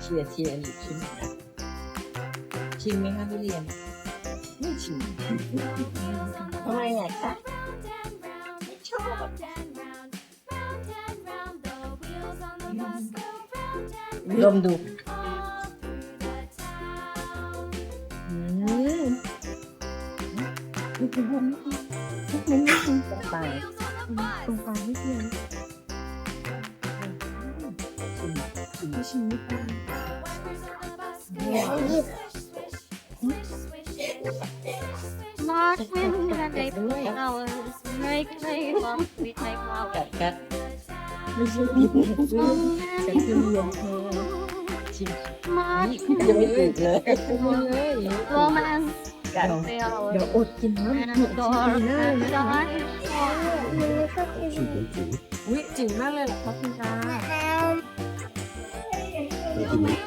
เชียร์เชียร์นี่ชิมชิมไหมคะทุเรียน ไม่ชิมทำไมอะคะไม่ชอบลมดูอืมนี่คือลมนี่คือนี่คือตรงปลายตรงปลายไม่เพียงชิมชิมไม่ชิน Şimdi Not when they flowers make me love me take กัดไม่ใช่ดีฉันคือเมียเธอจริง Not ยังไม่ตื่นเลย romance กัดเดียวเดี๋ยวอดกินนะหมดดอร์นะดอร์มันก็คืออุ้ยจิ๋วมากเลยเหรอคะคุณตา ไม่กิน